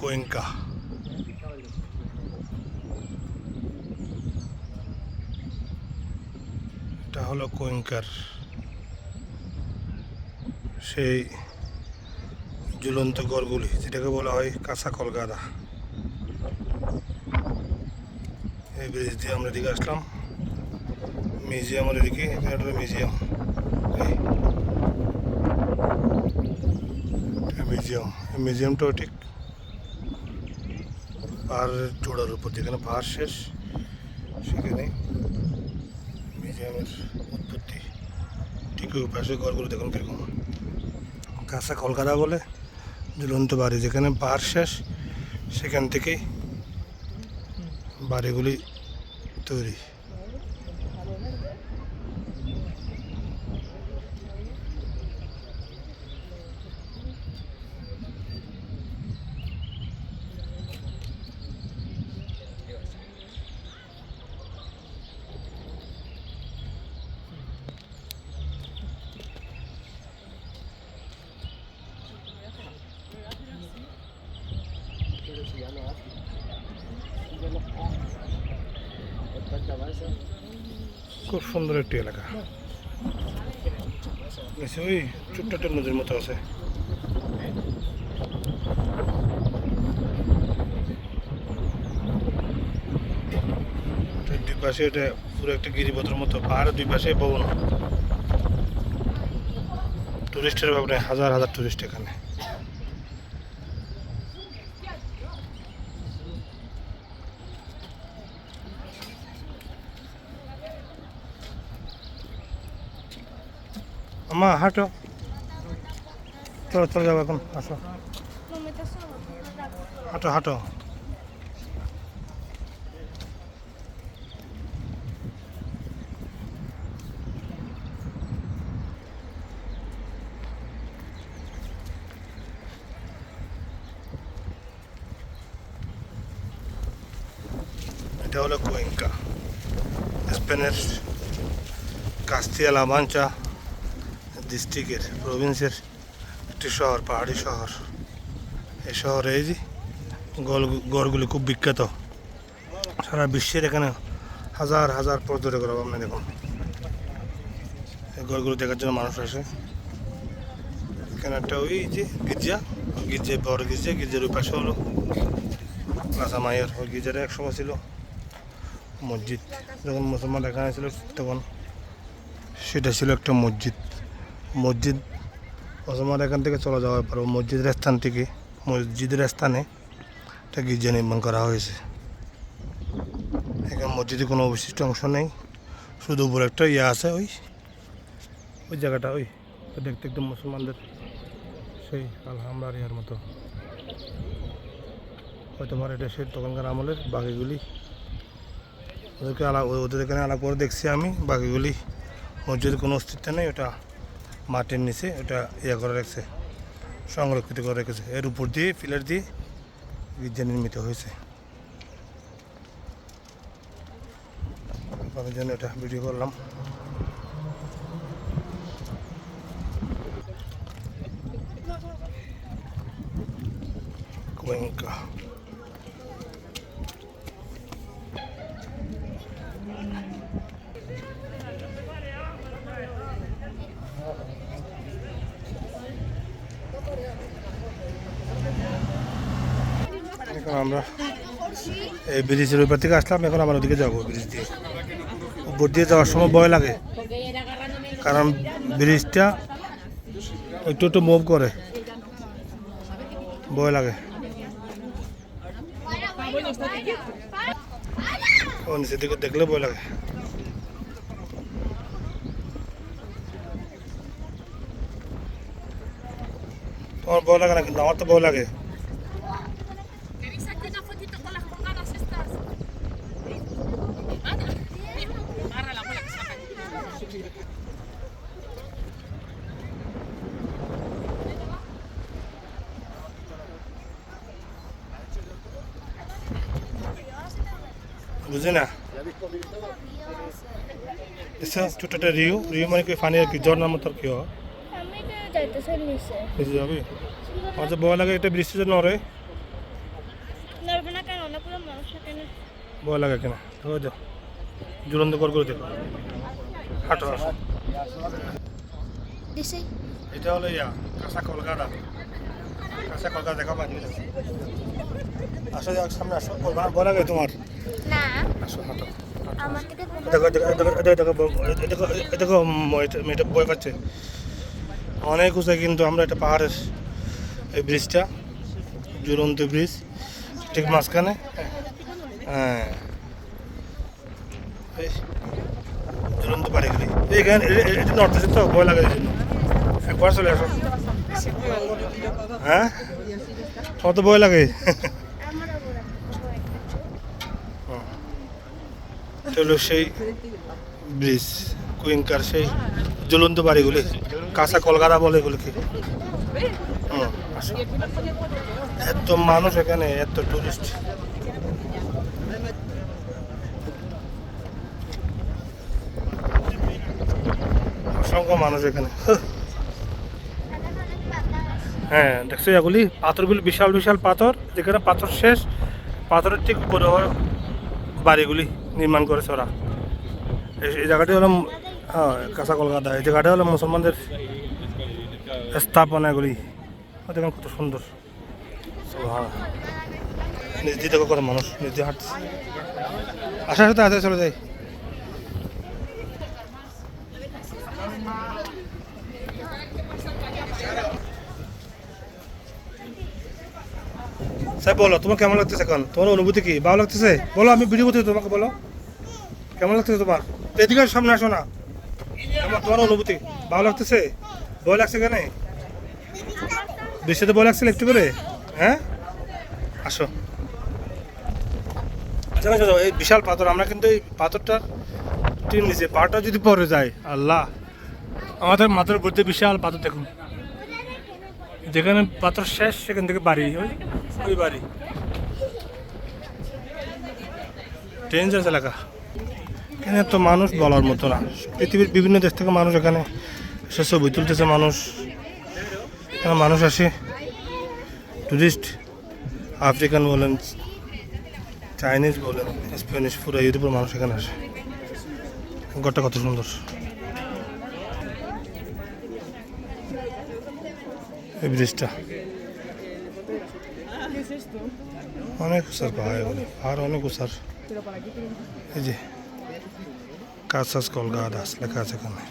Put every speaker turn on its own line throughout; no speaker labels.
কোয়েঙ্কা এটা হলো কোয়েঙ্কার সেই ঝুলন্ত গড়গুলি, যেটাকে বলা হয় কাঁচা কলকাতা। এই ব্রিজ দিয়ে আমরা এদিকে আসলাম। মিউজিয়ামের এদিকে একটা মিউজিয়াম এই মিউজিয়াম এই মিউজিয়ামটাও ঠিক। পাহাড়ের চূড়ার উপর যেখানে পাহাড় শেষ, সেখানে মিউজিয়ামের উৎপত্তি ঠিক ওই পাশে ঘরগুলো দেখুন কীরকম। কাঁচা কলকাতা বলে, ঝুলন্ত বাড়ি, যেখানে পাহাড় শেষ, সেখান থেকেই বাড়িগুলি তৈরি খুব সুন্দর একটি এলাকা নিচে ওই ছোট্ট একটা নদীর মতো আছে। দুই পাশে এটা পুরো একটা গিরিপথের মতো, পাহাড়ের দুই পাশে ভবন। টুরিস্টের ব্যাপারে হাজার হাজার টুরিস্ট এখানে। আম্মা, হাঁটো। চলো, চলে যাব এখন, আসো. হাঁটো হাঁটো এটা হলো কুয়েঙ্কা স্পেনের কাস্তিয়া লামাঞ্চা ডিস্ট্রিক্টের, প্রভিন্সের একটি শহর, পাহাড়ি শহর। এই শহরে এই গড়গুলি খুব বিখ্যাত। সারা বিশ্বের এখানে হাজার হাজার পর্যটকের অভাব নেই, দেখুন। এই গড়গুলো দেখার জন্য মানুষ আসে। এখানে একটা ওই যে গির্জা গির্জা বড় গির্জা, গির্জার ওই পাশে হলো প্লাজা মায়ের ওই গির্জাটা একসময় ছিল। মসজিদ, যখন মুসলমান এখানে ছিল তখন সেটা ছিল একটা মসজিদ। মসজিদ মুসলমান এখান থেকে চলে যাওয়ার পর মসজিদের স্থান থেকে, মসজিদের স্থানে একটা গির্জা নির্মাণ করা হয়েছে। এখানে মসজিদে কোনো অবশিষ্ট অংশ নেই, শুধু উপরে একটা ইয়ে আছে, ওই ওই জায়গাটা, ওই দেখতে একদম মুসলমানদের সেই আলহামরার ইয়ার মতো। হয়তো আমার এটা সেই তখনকার আমলের বাকিগুলি। ওদেরকে আলাপ ওদের এখানে আলাপ করে দেখছি আমি, বাকিগুলি মসজিদের কোনো অস্তিত্ব নেই, ওটা মাটির নিচে এটা ইয়ে করে রেখেছে, সংরক্ষিত করে রেখেছে। এর উপর দিয়ে পিলার দিয়ে গির্জা নির্মিত হয়েছে। আপনাদের জন্য এটা ভিডিও করলাম. এই ব্রিজের ওই পার থেকে আসলাম, এখন আমার ওদিকে যাব ব্রিজ দিয়ে। উপর দিয়ে যাওয়ার সময় ভয় লাগে, কারণ ব্রিজটা একটু একটু মুভ করে। ভয় লাগে। নিচের দিকে দেখলে ভয় লাগে। তোমার ভয় লাগে না কিন্তু? আমার তো ভয় লাগে। না? এসে ছোট একটা রিউ রিউ মানে কি পানি আর কি? ঝর্ণার মতো কি
নিচে
যাবে? আচ্ছা ভয় লাগে একটা বৃষ্টি যে নড়ে
নড়বে কেন না পুরো মানুষ কেন?
ভয় লাগে কেন ওই তো ঝুলন্ত কর করে দেখো হাঁটো এটা হলো ইয়া, কাঁচা কলকাতা। কাঁচা কলকাতা দেখা পাচ্ছি আসো সামনে আসো। ভয় লাগে তোমার।
না।
আসো হাঁটো দেখো মেয়েটা পাচ্ছে। অনেক উঁচা কিন্তু আমরা একটা পাহাড়ের এই ব্রিজটা জুরন্ত ব্রিজ ঠিক মাঝখানে। হ্যাঁ। ঝুলন্ত পাড়ি গেলি এইখানে এটা নড়তেছে তো ভয় লাগে জন্য। একবার চলে আসো। হ্যাঁ? তোমার তো ভয় লাগে
আমার
চলো সেই ব্রিজ কুইঙ্কার সেই জ্বলন্ত বাড়িগুলি, কাঁচা কলকাতা বলে এগুলোকে। আসো। এত মানুষ এখানে, এত টুরিস্ট অসংখ্য মানুষ এখানে। হ্যাঁ দেখছ এগুলি? পাথরগুলি বিশাল বিশাল পাথর, যেখানে পাথর শেষ, পাথরের ঠিক উপরে বাড়িগুলি। নির্মাণ করেছে ওরা। এই- জায়গাটি হলো হ্যাঁ কাঁচা কলকাতা। এই জায়গাটা হলো মুসলমানদের স্থাপনাগুলি দেখেন কত সুন্দর। নিজ দিয়ে দেখো কত মানুষ নিজ দিয়ে হাঁটছে। আসার সাথে আসতে চলে স্যার, বলো, তোমার কেমন লাগতেছে এখন? তোমার অনুভূতি কি? ভালো লাগতেছে? বলো, আমি ভিডিও করতে তোমাকে বলো। কেমন লাগতেছে তোমার? এদিকে সামনে আসো না। কেমন তোমার অনুভূতি ভালো লাগতেছে? ভয় লাগছে কেন বৃষ্টিতে ভয় লাগছিল একটু করে? হ্যাঁ? আসো। আচ্ছা এই বিশাল পাথর, আমরা কিন্তু এই পাথরটা টিন নিচে পাটা যদি পরে যায়, আল্লাহ। আমাদের মাথার দিয়ে বিশাল পাথর দেখুন। যেখানে পাথর শেষ, সেখান থেকে বাড়ি, ওই ওই বাড়ি। ডেঞ্জারাস এলাকা। এখানে তো মানুষ বলার মতো না। পৃথিবীর বিভিন্ন দেশ থেকে মানুষ এখানে এসে ছবি তুলতেছে মানুষ। এখানে মানুষ আসে। টুরিস্ট, আফ্রিকান বলেন, চাইনিজ বলেন, স্প্যানিশ, পুরো ইউরোপের মানুষ এখানে আসে। ঘরটা কত সুন্দর। এই ব্রিজটা। অনেক উঁচার পাহাড় এগুলি। পাহাড় অনেক উঁচার এই যে। কাসাস কলকাতাস লেখা আছে এখানে।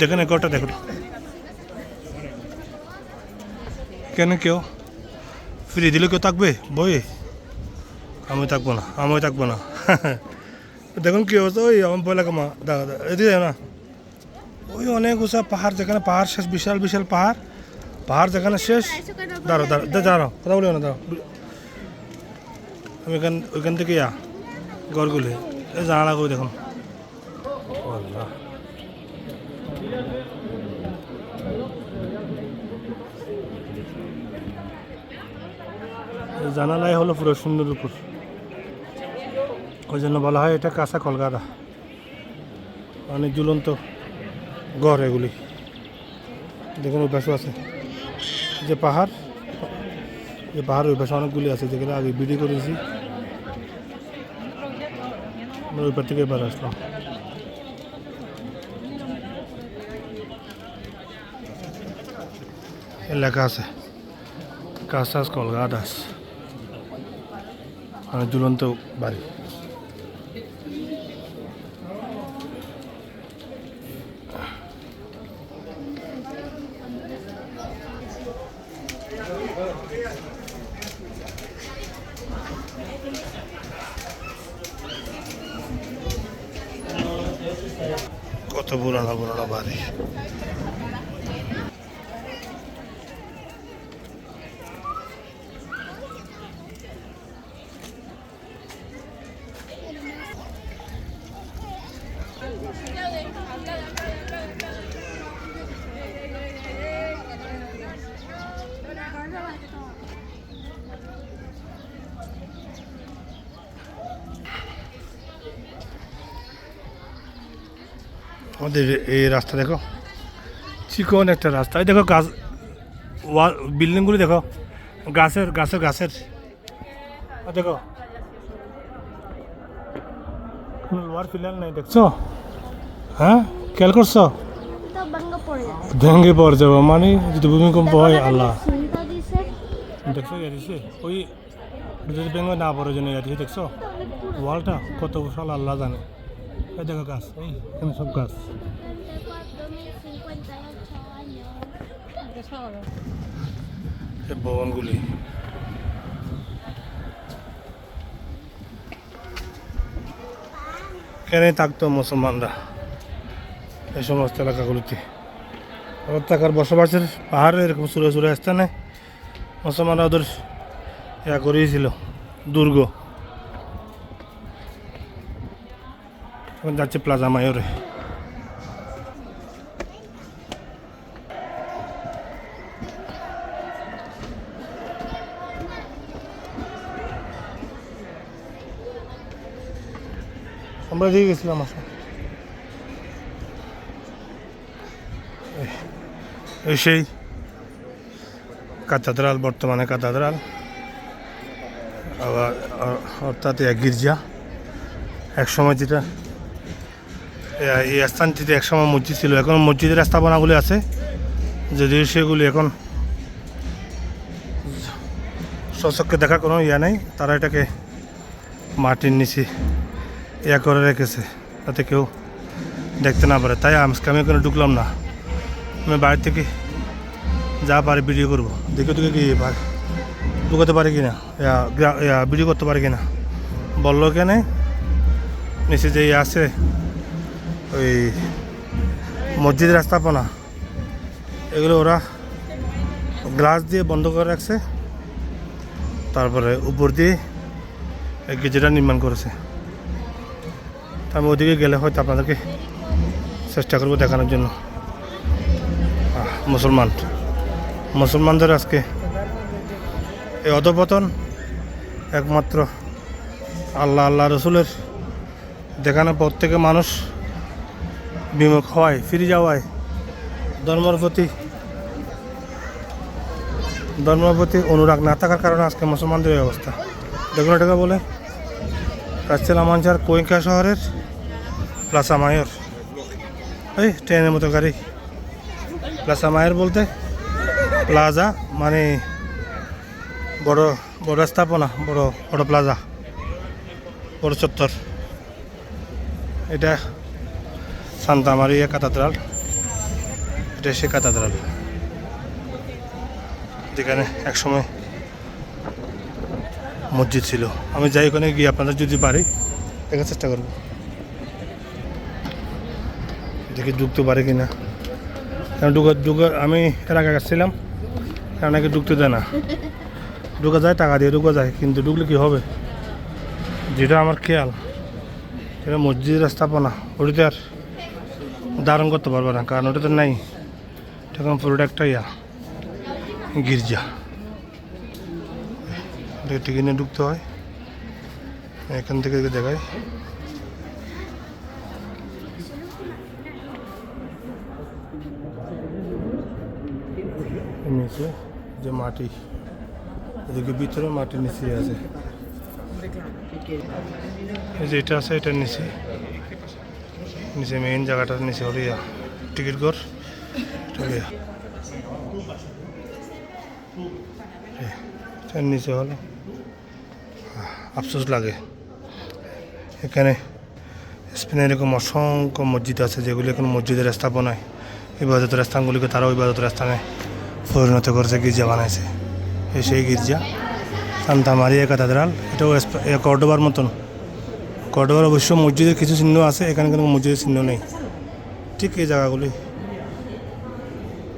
দেখেন ঘরটা দেখুন। কেন কেউ? ফ্রি দিলে কেউ থাকবে? বই? আমি থাকব না, আমি থাকব না। দেখুন কি হচ্ছে ওই আমার লাগে মা দাদা দাদা না। ওই অনেক উঁচা পাহাড়, যেখানে পাহাড় শেষ, বিশাল বিশাল পাহাড় পাহাড় যেখানে শেষ দাঁড়ো দাঁড়ো দাঁড়াও, কথা বলিও না, দাঁড়াও। আমি এখান, ওইখান থেকে ইয়া গড়গুলি, এই জানালা করে দেখুন। জানালাই হলো পুরো সুন্দর উপর ওই জন্য বলা হয় এটা কাঁচা কলকাতা। মানে ঝুলন্ত গড় এগুলি। দেখুন পাশে আছে। যে পাহাড় যে পাহাড় পাশে অনেকগুলি আছে যেখানে আগে ভিডিও করেছি। আমরা ওই পার থেকে এবার আসলাম। এলাকা আছে। কাসাস কলকাতাস। মানে ঝুলন্ত বাড়ি কত পুরানো পুরানো বাড়ি আমাদের এই রাস্তা দেখো। চিকন একটা রাস্তা। এই দেখো গাছ ওয়াল বিল্ডিংগুলি দেখো। গাছের গাছের গাছের। দেখো। লোয়ার নাই দেখছ? হ্যাঁ? খেয়াল করছ?
তো ভঙ্গ পড়ে
ভেঙে পড়ে যাব। মানে যদি ভূমিকম্প হয় আল্লাহ। দেখছ ওই যদি ভেঙে না পড়ে জন্য দেখছ? ওয়ালটা কত বিশাল আল্লাহ জানে। এই দেখো গাছ এই এখানে সব গাছ এই ভবনগুলি এখানেই থাকতো মুসলমানরা এই সমস্ত এলাকাগুলিতে থাকার বসবাসের পাহাড়ে এরকম সুরে সুরে স্থানে মুসলমানরা ওদের ইয়া করিয়েছিল দুর্গ এখন যাচ্ছে প্লাজা মায়রে আমরা দিয়ে গেছিলাম আসলে। এই সেই কাতাদ্রাল, বর্তমানে কাতাদ্রাল। আবার অর্থাৎ এক গির্জা। এক সময় যেটা এই স্থানটিতে এক সময় মসজিদ ছিল। এখন মসজিদের স্থাপনাগুলি আছে, যদিও সেগুলি এখন সচক্ষে দেখা কোনো ইয়া নেই। তারা এটাকে মাটির নিচে ইয়া করে রেখেছে তাতে কেউ দেখতে না পারে। তাই আজকে আমি এখানে ঢুকলাম না। আমি বাইরে থেকে যা পারি ভিডিও করব। দেখে দেখে কি ঢুকাতে পারি কি না ভিডিও করতে পারে কি না বলল কেন, নিচে যে আছে ওই মসজিদের স্থাপনা। এগুলো ওরা গ্লাস দিয়ে বন্ধ করে রাখছে। তারপরে উপর দিয়ে গির্জাটা নির্মাণ করেছে। আমি ওদিকে গেলে হয়তো আপনাদেরকে চেষ্টা করব দেখানোর জন্য। মুসলমান। মুসলমানদের আজকে এই অধপতন একমাত্র আল্লাহ আল্লাহ রসুলের দেখানোর পর থেকে মানুষ বিমুখ হওয়ায়, ফিরে যাওয়ায়, ধর্মের প্রতি ধর্মের প্রতি অনুরাগ না থাকার কারণে আজকে মুসলমানদের এই অবস্থা। দেখুন এটাকে বলে কাস্তেলামাঞ্চার কোয়েঙ্কা শহরের প্লাসা মায়র। এই, ট্রেনের মতো গাড়ি। প্লাসা মায়ের বলতে প্লাজা মানে বড় বড় স্থাপনা, বড় বড় প্লাজা, বড় চত্বর। এটা সান্তা মারিয়া কাতাদ্রাল এটা সে কাতাদ্রাল যেখানে একসময় মসজিদ ছিল। আমি যাই ওখানে গিয়ে আপনাদের যদি পারি, দেখার চেষ্টা করব। দেখি ঢুকতে পারে কি না কারণ ঢুকা ঢুকা আমি এর আগে গেছিলাম কারণ নাকি ঢুকতে দেয় না। ঢুকা যায়, টাকা দিয়ে ঢুকা যায়, কিন্তু ঢুকলে কি হবে? যেটা আমার খেয়াল, সেটা মসজিদের স্থাপনা ওটিতে আর ধারণ করতে পারবে না, কারণ ওটাতে নাই। তখন পুরোটা একটা ইয়া, গির্জা। টিকিট নিয়ে ঢুকতে হয়। এখান থেকে দেখায়। নিচে যে মাটি। এদিকে ভিতরে মাটির নিচে আছে। এই যে এটা আছে, এটার নিচে। নিচে মেইন জায়গাটার নিচে হলো ইয়া, টিকিট ঘর। নিচে হলো। আফসোস লাগে। এখানে স্পেনে এরকম অসংখ্য মসজিদ আছে, যেগুলি এখন মসজিদের স্থাপনায়। ইবাদতের স্থানগুলিকে তারাও ইবাদতের স্থানে পরিণত করেছে, গির্জা বানাইছে। এই সেই গির্জা, সান্তা মারিয়া কাতাদ্রাল এটাও কর্ডোবার মতন কর্ডোবার অবশ্য মসজিদের কিছু চিহ্ন আছে, এখানে কোনো মসজিদের চিহ্ন নেই। ঠিক এই জায়গাগুলি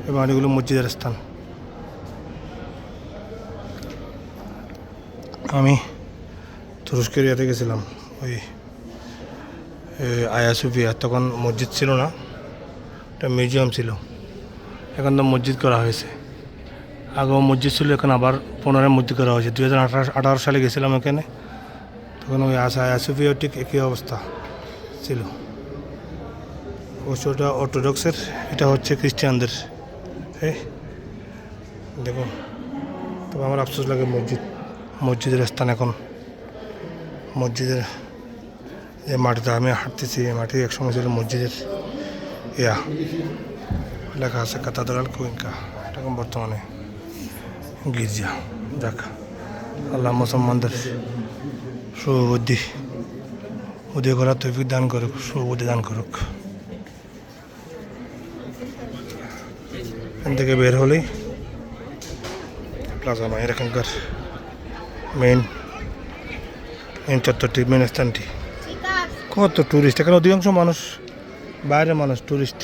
এবং এগুলো মসজিদের স্থান। আমি তুরস্কের ইয়াতে গেছিলাম, ওই আয়া সুফিয়া তখন মসজিদ ছিল না, একটা মিউজিয়াম ছিল। এখন তো মসজিদ করা হয়েছে। আগেও মসজিদ ছিল, এখন আবার পুনরায় মসজিদ করা হয়েছে। দু হাজার সালে গেছিলাম এখানে। তখন ওই আয়া ঠিক একই অবস্থা ছিল। ওটা অর্থোডক্সের, এটা হচ্ছে খ্রিস্টানদের। হ্যাঁ দেখুন, তবে আমার আফসোস লাগে মসজিদ, মসজিদের স্থান এখন। মসজিদের যে মাটিতে আমি হাঁটতেছি, এই মাটি একসময় ছিল মসজিদের ইয়া, লেখা আছে, কাতাদরাল কুইঙ্কা এটা এখন বর্তমানে গির্জা। যাক, আল্লাহ মুসলমানদের সুবুদ্ধি। উদয় করার তৈফিক দান করুক, সুবুদ্ধি দান করুক। এখান থেকে বের হলেই প্লাজা মায়ের এখানকার মেইন মেইন চত্বরটি মেন স্থানটি। কত টুরিস্ট এখানে অধিকাংশ মানুষ, বাইরের মানুষ টুরিস্ট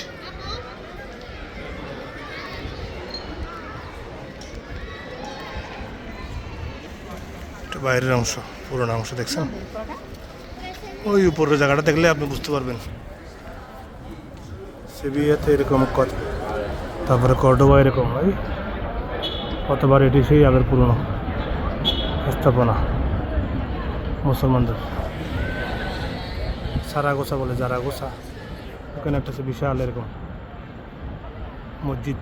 বাইরের অংশ। পুরোনো অংশ দেখছেন? ওই উপরের জায়গাটা দেখলে আপনি বুঝতে পারবেন। সিবিএতে এরকম কত তারপরে কর্ডোবা এরকম হয় কতবার এটি সেই আগের পুরনো স্থাপনা, মুসলমানদের। সারাগোসা বলে জারাগোসা ওখানে একটা বিশাল এরকম মসজিদ।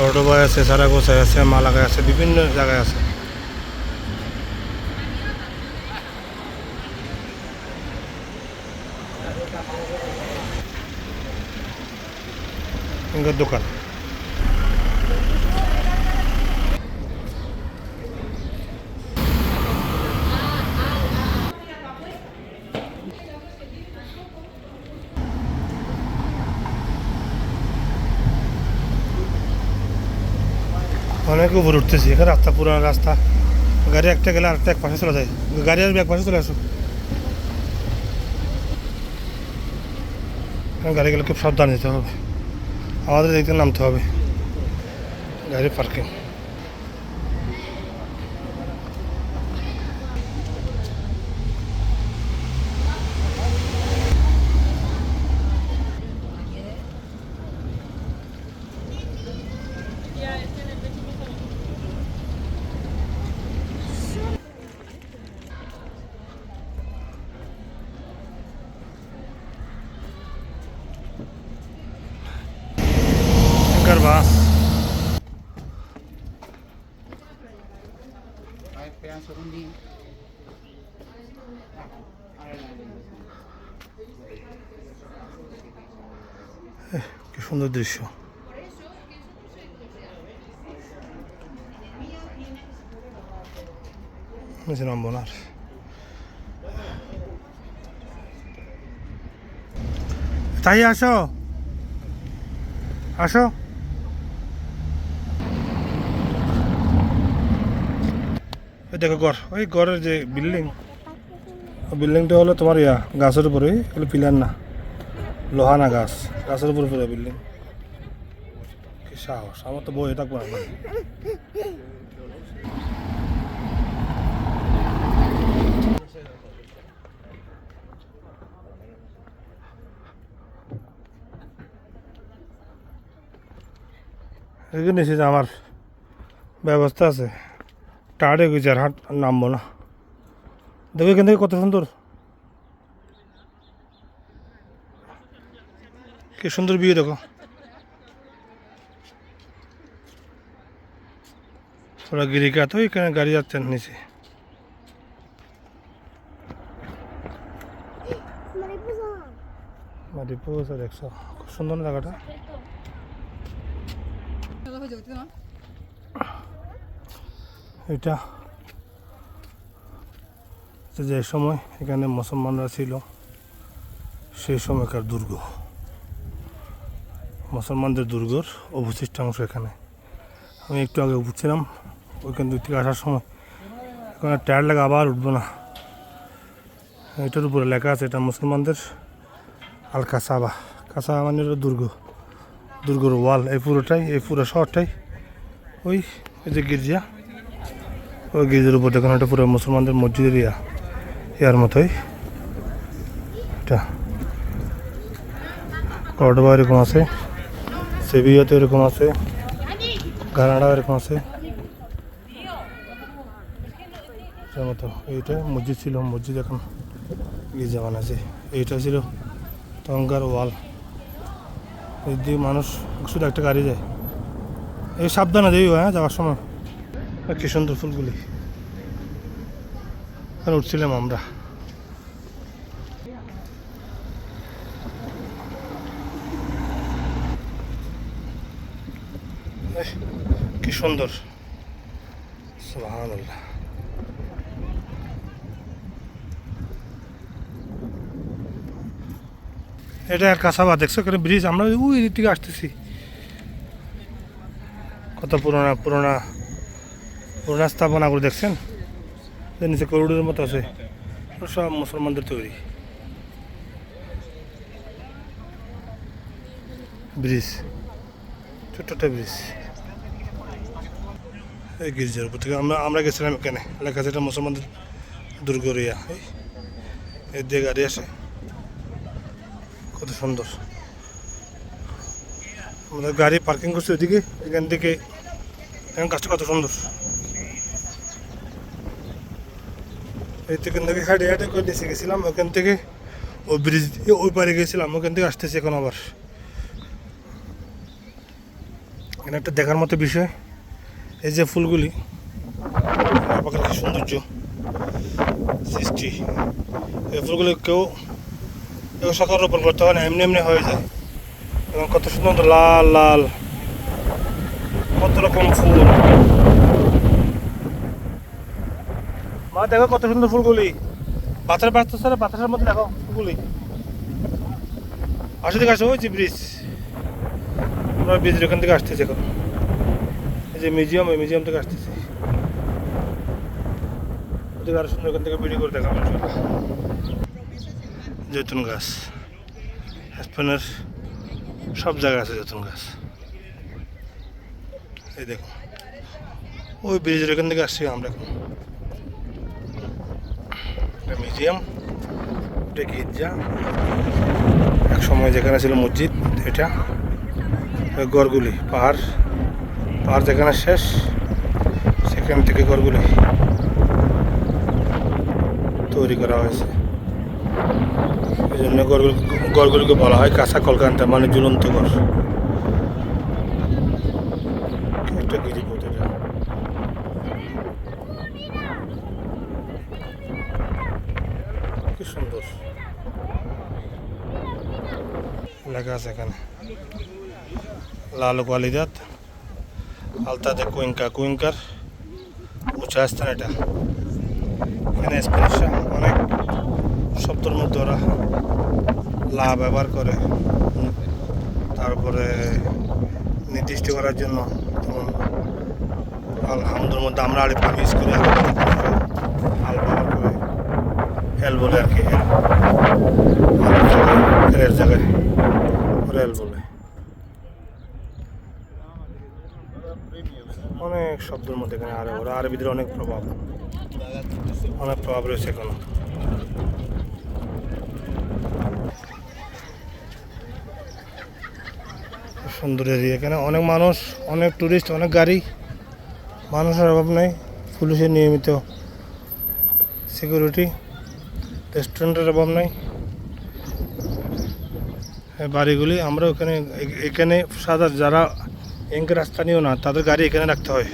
কর্ডোবায় আছে সারাগোসায় আছে মালাগায় আছে বিভিন্ন জায়গায় আছে এখানকার দোকান অনেক উপরে উঠতেছি। এখানে রাস্তা, পুরানো রাস্তা। গাড়ি একটা গেলে আরেকটা এক পাশে চলে যায়। গাড়ি আসবে এক পাশে চলে আসো গাড়ি গেলে খুব সাবধান যেতে হবে। আমাদের দেখতে নামতে হবে। গাড়ি পার্কিং। কি সুন্দর দৃশ্য। নামবো না তাই আসো। আসো। দেখো ঘর। ওই ঘরের যে বিল্ডিং বিল্ডিংটা হলো তোমার ইয়া, গাছের উপরে পিলার না। লোহা না গাছ, গাছের উপরে পুরো বিল্ডিং কি সাহস, আমার তো বই থাকব না। এখানে যে আমার ব্যবস্থা আছে। হয়ে গেছে আর হাট নামবো না। দেখো এখান থেকে কত সুন্দর। কি সুন্দর বিয়ে দেখো थोड़ा गिरिका তো এখানে গাড়ি যাচ্ছে নিচে মারিপোসা দেখছো খুব সুন্দর না জায়গাটা এটা তো যে সময় এখানে মুসলমানরা ছিল সেই সময়কার দুর্গ মুসলমানদের দুর্গর অবশিষ্টাংশ এখানে। আমি একটু আগে উঠছিলাম, ওইখান দিক থেকে আসার সময়। এখন টায়ার লাগা আবার উঠবো না। এটার উপরে লেখা আছে, এটা মুসলমানদের আল কাসাবা কাসাবা মানে দুর্গ। দুর্গর ওয়াল, এই পুরোটাই, এই পুরো শহরটাই। ওই ওই যে গির্জা। ওই গির্জার উপর দেখুন, এটা পুরো মুসলমানদের মসজিদের ইয়া, ইয়ার মতোই। এটা। কর্ডোবা এরকম আছে। সেভিয়াতে এরকম আছে গানাডা এরকম আছে। মতো, এইটা মসজিদ ছিল, মসজিদ এখন গির্জা আছে। এইটা ছিল তখনকার ওয়াল। এই মানুষ শুধু একটা গাড়ি যায়। এই সাবধানে দেই হ্যাঁ যাওয়ার সময়। কি সুন্দর ফুলগুলি। উঠছিলাম আমরা। কি সুন্দর। সুবহানাল্লাহ। এটা আর কাঁচাবা দেখছ এখানে ব্রিজ আমরা ওই দিক থেকে আসতেছি। কত পুরোনো পুরোনো পুরোনো স্থাপনাগুলো দেখছেন? এর নিচে করুডের মতো আছে। সব মুসলমানদের তৈরি। ব্রিজ ছোট্ট ব্রিজ এই গির্জার উপর থেকে আমরা আমরা গেছিলাম এখানে। লেখা আছে এটা মুসলমানদের দুর্গরিয়া। এই এর দিয়ে গাড়ি আসে। কত সুন্দর। আমাদের গাড়ি পার্কিং করছে ওইদিকে। এখান থেকে এখন কাজটা কত সুন্দর। এই থেকে থেকে হাঁটে হাঁটে করে নিচে গেছিলাম। ওখান থেকে ওই ব্রিজ দিয়ে ওই পারে গেছিলাম। ওখান থেকে আসতেছি এখন আবার। এখানে একটা দেখার মতো বিষয়। এই যে ফুলগুলি সৌন্দর্য, সৃষ্টি, এই ফুলগুলি কেউ কেউ সকাল রোপণ করতে হয় না, এমনি এমনি হয়ে যায়। এবং কত সুন্দর লাল লাল, কত রকম ফুল। মা, দেখো কত সুন্দর ফুলগুলি। বাতাস না বাতাসের মধ্যে দেখো ফুলগুলি। আসে দিকে আসো, ওই যে ব্রিজ আমরা ব্রিজের ওখান থেকে আসতেছি এখন। যে মিউজিয়াম ওই মিউজিয়াম থেকে আসতেছি। ওদিকে আরও সুন্দর ওখান থেকে ভিডিও করে দেখাবো জৈতুন গাছ। স্পেনের সব জায়গায় আছে জৈতুন গাছ। এই দেখুন ওই ব্রিজের ওখান থেকে আসছি আমরা এখন। মিউজিয়াম এটা? গির্জা এক সময় যেখানে ছিল মসজিদ, এটা। গড়গুলি, পাহাড়। পাহাড় যেখানে শেষ, সেখান থেকে গড়গুলি তৈরি করা হয়েছে। এই জন্য গড়গুলিকে বলা হয় কাঁচা কলকান্তা মানে একটা গিরিপথ এটা কি সুন্দর। লেখা আছে এখানে। লাল আলতাতে কুইঙ্কা কুইঙ্কার উঁচা স্থান এটা এখানে স্পেনিশরা অনেক শব্দের মধ্যে ওরা লা ব্যবহার করে তারপরে নির্দিষ্ট করার জন্য যেমন মধ্যে আমরা আরেক ইউজ করি হাল ব্যবহার করে হেল বলে আর কি হেল জায়গায় রেল বলে শব্দের মধ্যে এখানে আরে ওরা আরবিদের অনেক প্রভাব। অনেক প্রভাব রয়েছে এখনও। সুন্দর এরিয়া এখানে। অনেক মানুষ, অনেক টুরিস্ট অনেক গাড়ি। মানুষের অভাব নেই। পুলিশের নিয়মিত সিকিউরিটি রেস্টুরেন্টের অভাব নেই। বাড়িগুলি আমরা ওখানে এখানে সাদা যারা এঙ্কের স্থানীয় না, তাদের গাড়ি এখানে রাখতে হয়।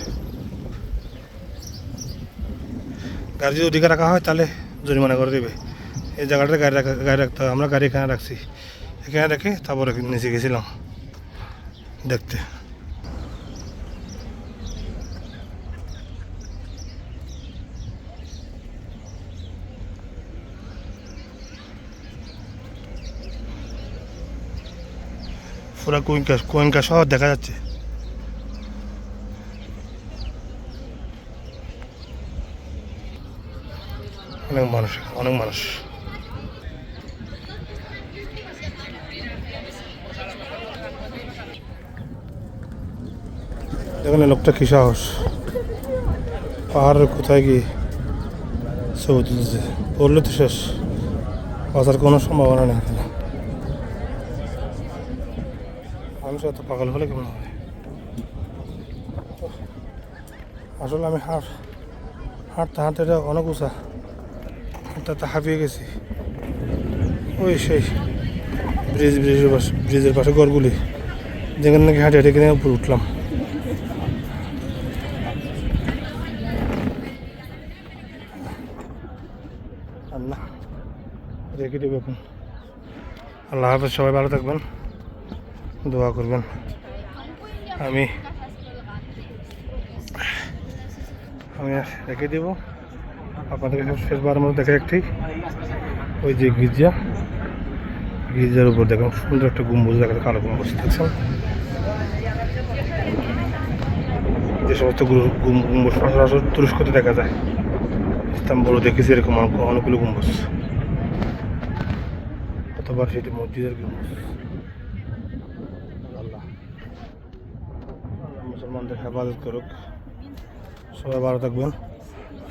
গাড়ি যদি ওদিকে রাখা হয়, তাহলে জরিমানা করে দেবে। এই জায়গাটাতে গাড়ি রাখা গাড়ি রাখতে হয়। আমরা গাড়ি এখানে রাখছি। এখানে রেখে তারপরে নিচে গেছিলাম। দেখতে। পুরা কুইঙ্কা কুইঙ্কা শহর দেখা যাচ্ছে। অনেক মানুষ অনেক মানুষ। এই লোকটা কি সাহস। পাহাড়ের কোথায় গিয়ে ছবি তুলছে? পড়লে তো শেষ। বাঁচার কোনো সম্ভাবনা নেই এখানে। মানুষ এত পাগল হলে কেমন হবে? আসলে আমি হাঁট হাঁটতে হাঁটতে অনেক উঁচা। হাঁটতে হাঁপিয়ে গেছি। ওই সেই ব্রিজ ব্রিজের পাশে ব্রিজের পাশে ঘরগুলি। যেখানে নাকি হাঁটে হাঁটে কিনে উপরে উঠলাম। আল্লাহ, রেখে দেবে এখন। আল্লাহ হাফেজ, সবাই ভালো থাকবেন। দোয়া করবেন। আমি আমি রেখে দেবো। আপনাদেরকে সব শেষবার মধ্যে দেখে একটি। ওই যে গির্জা। গির্জার উপর দেখুন, সুন্দর একটা গম্বুজ দেখা কালো গম্বুজ দেখছেন? যে সমস্ত গম্বুজ সচরাচর তুরস্কতে দেখা যায়। ইস্তাম্বুলও দেখেছি এরকম অনেকগুলো গম্বুজ। অথবা সেটি মসজিদের গম্বুজ। আল্লাহ মুসলমানদের হেফাজত করুক। সবাই ভালো থাকবেন।